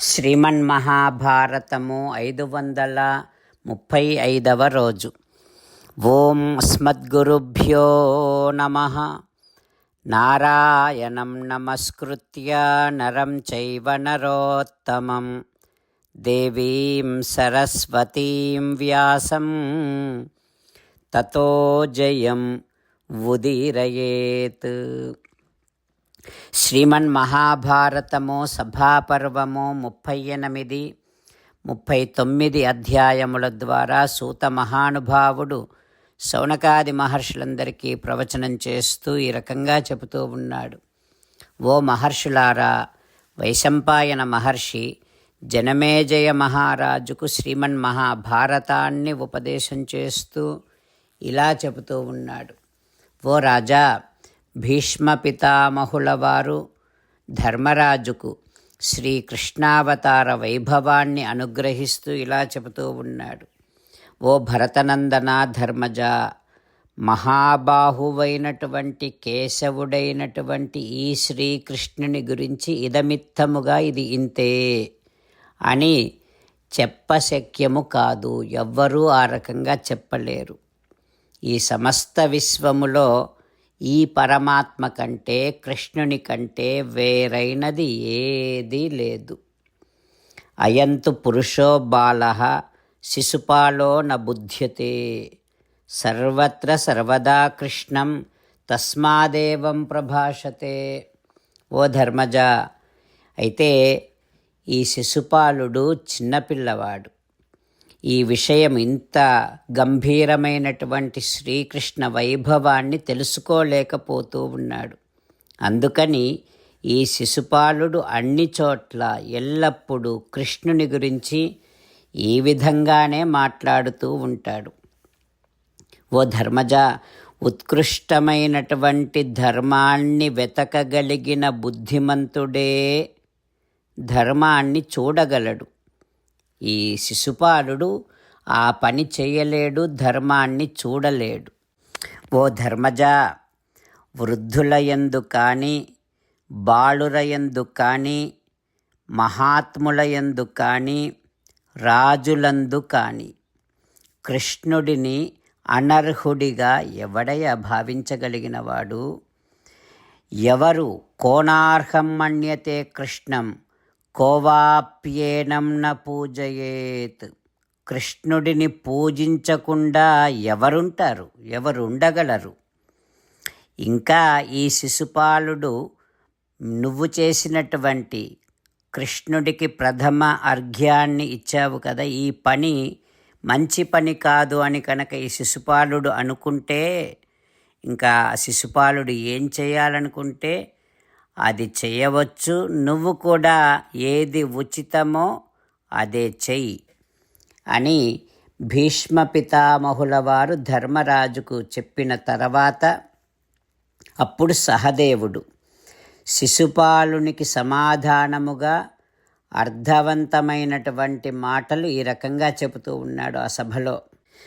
శ్రీమన్మహాభారతము ఐదు వందల ముప్పై ఐదవ రోజు. ఓం అస్మద్గురుభ్యో నమ. నారాయణం నమస్కృత్య నరం చైవ నరోత్తమం. దేవీం సరస్వతీం వ్యాసం. తతో జయం ఉదీరయేత్. శ్రీమన్ మహాభారతము సభాపర్వము ముప్పై ఎనిమిది ముప్పై తొమ్మిది అధ్యాయముల ద్వారా సూత మహానుభావుడు శౌనకాది మహర్షులందరికీ ప్రవచనం చేస్తూ ఈ రకంగా చెబుతూ ఉన్నాడు. ఓ మహర్షులారా వైశంపాయన మహర్షి జనమేజయ మహారాజుకు శ్రీమన్ మహాభారతాన్ని ఉపదేశం చేస్తూ ఇలా చెబుతూ ఉన్నాడు. ఓ రాజా భీష్మ పితామహులవారు ధర్మరాజుకు శ్రీకృష్ణావతార వైభవాన్ని అనుగ్రహిస్తూ ఇలా చెబుతూ ఉన్నాడు. ఓ భరతనందన ధర్మజ మహాబాహువైనటువంటి కేశవుడైనటువంటి ఈ శ్రీకృష్ణుని గురించి ఇదమిత్తముగా ఇది ఇంతే. అని చెప్పశక్యము కాదు ఎవ్వరూ ఆ రకంగా చెప్పలేరు. ఈ సమస్త విశ్వములో ఈ పరమాత్మ కంటే కృష్ణుని కంటే వేరైనది ఏదీ లేదు. అయంతు పురుషో బాల శిశుపాలో న సర్వత్ర సర్వదా కృష్ణం తస్మాదేవం ప్రభాషతే. ఓ ధర్మజ అయితే ఈ శిశుపాలుడు చిన్నపిల్లవాడు. ఈ విషయం ఇంత గంభీరమైనటువంటి శ్రీకృష్ణ వైభవాన్ని తెలుసుకోలేకపోతూ ఉన్నాడు. అందుకని ఈ శిశుపాలుడు అన్ని చోట్ల ఎల్లప్పుడూ కృష్ణుని గురించి ఈ విధంగానే మాట్లాడుతూ ఉంటాడు. ఓ ధర్మజ ఉత్కృష్టమైనటువంటి ధర్మాన్ని వెతకగలిగిన బుద్ధిమంతుడే ధర్మాన్ని చూడగలడు. ఈ శిశుపాలుడు ఆ పని చేయలేడు ధర్మాన్ని చూడలేడు. ఓ ధర్మజ వృద్ధులయందు కానీ బాలురయందు కానీ మహాత్ములయందు కానీ రాజులందు కానీ కృష్ణుడిని అనర్హుడిగా ఎవడయ భావించగలిగినవాడు? ఎవరు కోణార్హం మన్యతే కృష్ణం? కోవాప్యేనం న పూజయేత్. కృష్ణుడిని పూజించకుండా ఎవరుంటారు? ఎవరు ఉండగలరు ఇంకా ఈ శిశుపాలుడు నువ్వు చేసినటువంటి కృష్ణుడికి ప్రథమ అర్ఘ్యాన్ని ఇచ్చావు కదా ఈ పని మంచి పని కాదు అని కనుక ఈ శిశుపాలుడు అనుకుంటే ఇంకా శిశుపాలుడు ఏం చేయాలనుకుంటే అది చేయవచ్చు. నువ్వు కూడా ఏది ఉచితమో అదే చెయ్యి అని భీష్మ పితామహుల వారు ధర్మరాజుకు చెప్పిన తర్వాత అప్పుడు సహదేవుడు శిశుపాలునికి సమాధానముగా అర్థవంతమైనటువంటి మాటలు ఈ రకంగా చెబుతూ ఉన్నాడు ఆ సభలో.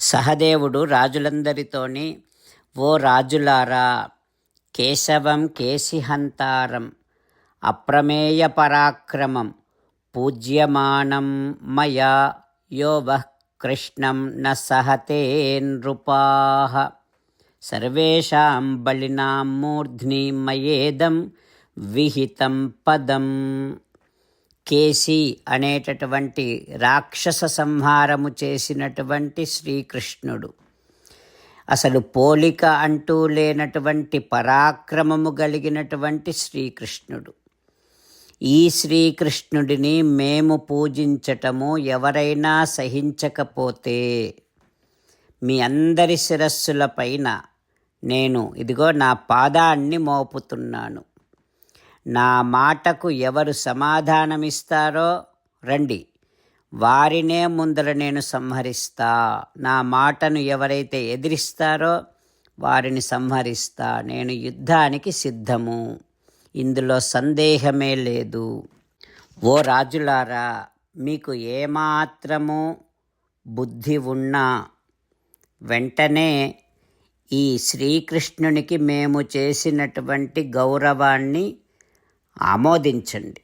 సహదేవుడు రాజులందరితోని ఓ రాజులారా కేశవం కేశిహంతారం అప్రమేయ పరాక్రమం పూజ్యమానం మయా యోవ కృష్ణం న సహతే నృపా సర్వేషాం బలినాం మూర్ధ్ని మయేదం విహితం పదం. కేసి అనేటటువంటి రాక్షస సంహారము చేసినటువంటి శ్రీకృష్ణుడు. అసలు పోలిక అంటూ లేనటువంటి పరాక్రమము కలిగినటువంటి శ్రీకృష్ణుడు. ఈ శ్రీకృష్ణుడిని మేము పూజించటము ఎవరైనా సహించకపోతే మీ అందరి శిరస్సుల పైన నేను ఇదిగో నా పాదాన్ని మోపుతున్నాను. నా మాటకు ఎవరు సమాధానమిస్తారో రండి. వారినే ముందర నేను సంహరిస్తా. నా మాటను ఎవరైతే ఎదిరిస్తారో వారిని సంహరిస్తా. నేను యుద్ధానికి సిద్ధము. ఇందులో సందేహమే లేదు. ఓ రాజులారా మీకు ఏమాత్రము బుద్ధి ఉన్నా వెంటనే ఈ శ్రీకృష్ణునికి మేము చేసినటువంటి గౌరవాన్ని ఆమోదించండి.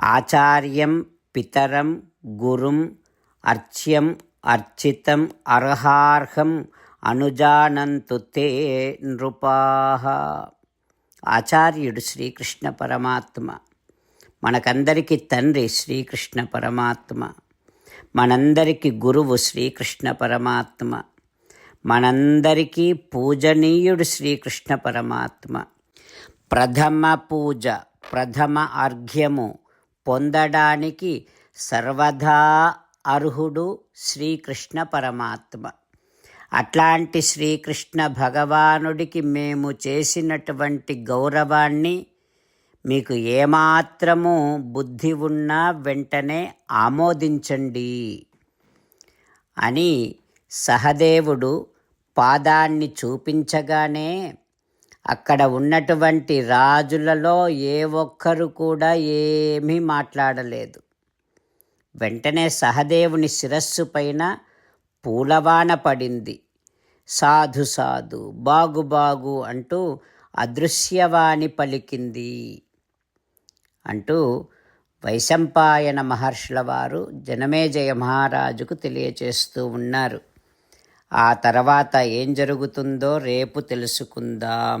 ఆచార్యం పితరం గురుం అర్చ్యం అర్చితం అర్హార్హం అనుజానంతు తే నృపాహ ఆచార్యుడు శ్రీకృష్ణ పరమాత్మ. మనకందరికీ తండ్రి శ్రీకృష్ణ పరమాత్మ. మనందరికీ గురువు శ్రీకృష్ణ పరమాత్మ. మనందరికీ పూజనీయుడు శ్రీకృష్ణ పరమాత్మ. ప్రథమ పూజ ప్రథమ అర్ఘ్యము పొందడానికి సర్వదా అర్హుడు శ్రీకృష్ణ పరమాత్మ. అట్లాంటి శ్రీకృష్ణ భగవానుడికి మేము చేసినటువంటి గౌరవాన్ని మీకు ఏమాత్రము బుద్ధి ఉన్నా వెంటనే ఆమోదించండి అని సహదేవుడు పాదాన్ని చూపించగానే అక్కడ ఉన్నటువంటి రాజులలో ఏ ఒక్కరు కూడా ఏమీ మాట్లాడలేదు. వెంటనే సహదేవుని శిరస్సు పైన పూలవాన పడింది. సాధు సాధు బాగు బాగు అంటూ అదృశ్యవాణి పలికింది అంటూ వైశంపాయన మహర్షుల వారు జనమేజయ మహారాజుకు తెలియచేస్తూ ఉన్నారు. ఆ తర్వాత ఏం జరుగుతుందో రేపు తెలుసుకుందాం.